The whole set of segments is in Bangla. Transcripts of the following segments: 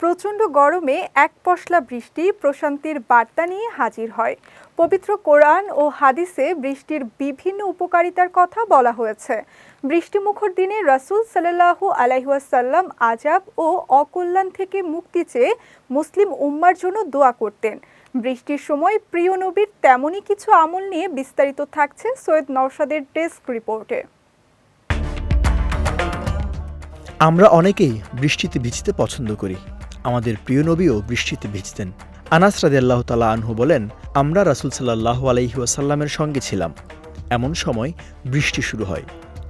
প্রচণ্ড গরমে এক পশলা বৃষ্টি প্রশান্তির বার্তা নিয়ে হাজির হয়। পবিত্র কোরআন ও হাদিসে বৃষ্টির বিভিন্ন উপকারিতার কথা বলা হয়েছে। বৃষ্টিমুখর দিনে রাসূল সাল্লাল্লাহু আলাইহাসাল্লাম আজাব ও অকল্যাণ থেকে মুক্তি চেয়ে মুসলিম উম্মার জন্য দোয়া করতেন। বৃষ্টির সময় প্রিয় নবীর তেমনই কিছু আমল নিয়ে বিস্তারিত থাকছে সৈয়দ নওশাদের ডেস্ক রিপোর্টে। আমরা অনেকেই বৃষ্টিতে ভিজতে পছন্দ করি। আমাদের প্রিয় নবীও বৃষ্টিতে ভিজতেন। আনাস রাদিয়াল্লাহ তালা আনহু বলেন, আমরা রাসুল সাল্লাহ আলাইহি ওয়াসাল্লামের সঙ্গে ছিলাম। এমন সময় বৃষ্টি শুরু হয়।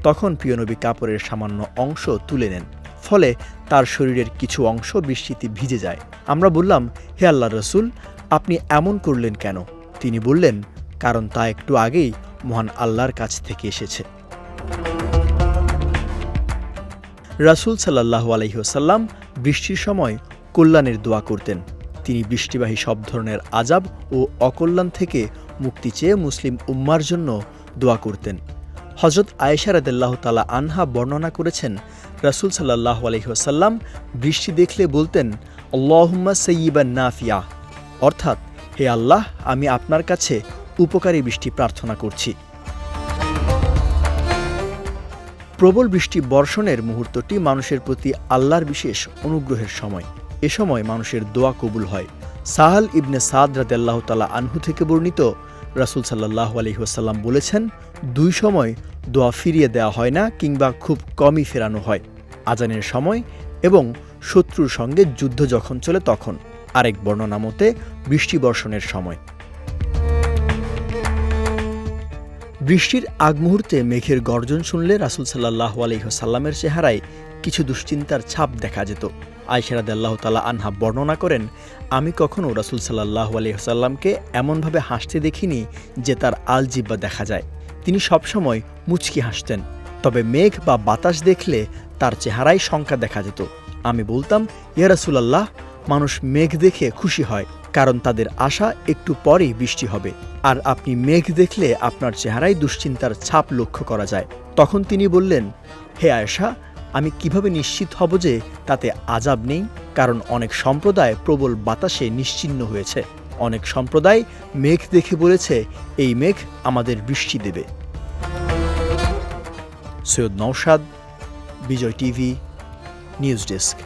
তখন প্রিয় নবী কাপড়ের সামান্য অংশ তুলে নেন। ফলে তার শরীরের কিছু অংশ বৃষ্টিতে ভিজে যায়। আমরা বললাম, হে আল্লাহ রসুল, আপনি এমন করলেন কেন? তিনি বললেন, কারণ তা একটু আগেই মহান আল্লাহর কাছ থেকে এসেছে। রাসুল সাল্লাহু আলহিহসাল্লাম বৃষ্টির সময় কল্যাণের দোয়া করতেন। তিনি বৃষ্টিবাহী সব ধরনের আজাব ও অকল্যাণ থেকে মুক্তি চেয়ে মুসলিম উম্মার জন্য দোয়া করতেন। হজরত আয়েশা রাদেল্লাহ তালা আনহা বর্ণনা করেছেন, রাসুল সাল্লাহ আলহিহসাল্লাম বৃষ্টি দেখলে বলতেন, আল্লাহুম্মা সৈয়িবা নাফিয়া। অর্থাৎ, হে আল্লাহ, আমি আপনার কাছে উপকারী বৃষ্টি প্রার্থনা করছি। প্রবল বৃষ্টি বর্ষণের মুহূর্তটি মানুষের প্রতি আল্লাহর বিশেষ অনুগ্রহের সময়। এ সময় মানুষের দোয়া কবুল হয়। সাহাল ইবনে সাদ রাদেল্লাহ তালা আনহু থেকে বর্ণিত রাসুল সাল্লাহ আলহিহাসাল্লাম বলেছেন, দুই সময় দোয়া ফিরিয়ে দেওয়া হয় না কিংবা খুব কমই ফেরানো হয়, আজানের সময় এবং শত্রুর সঙ্গে যুদ্ধ যখন চলে তখন। আরেক বর্ণনা মতে, বৃষ্টি বর্ষণের সময়। বৃষ্টির আগ মুহূর্তে মেঘের গর্জন শুনলে রাসুল সাল্লাহ আলহিহসাল্লামের চেহারায় কিছু দুশ্চিন্তার ছাপ দেখা যেত। আয়সারাদ আল্লাহ তালা আনহা বর্ণনা করেন, আমি কখনও রাসুল সাল্লাহ আলহিহসাল্লামকে এমনভাবে হাসতে দেখিনি যে তার আলজিব্বা দেখা যায়। তিনি সবসময় মুচকি হাসতেন। তবে মেঘ বা বাতাস দেখলে তার চেহারায় শঙ্কা দেখা যেত। আমি বলতাম, ইয়া রাসুলাল্লাহ, মানুষ মেঘ দেখে খুশি হয়। কারণ তাদের আশা একটু পরেই বৃষ্টি হবে। আর আপনি মেঘ দেখলে আপনার চেহারায় দুশ্চিন্তার ছাপ লক্ষ্য করা যায়। তখন তিনি বললেন, হে আয়েশা, আমি কীভাবে নিশ্চিত হব যে তাতে আজাব নেই? কারণ অনেক সম্প্রদায় প্রবল বাতাসে নিশ্চিন্ন হয়েছে। অনেক সম্প্রদায় মেঘ দেখে বলেছে, এই মেঘ আমাদের বৃষ্টি দেবে। Syed Naushad Bijoy TV, news desk.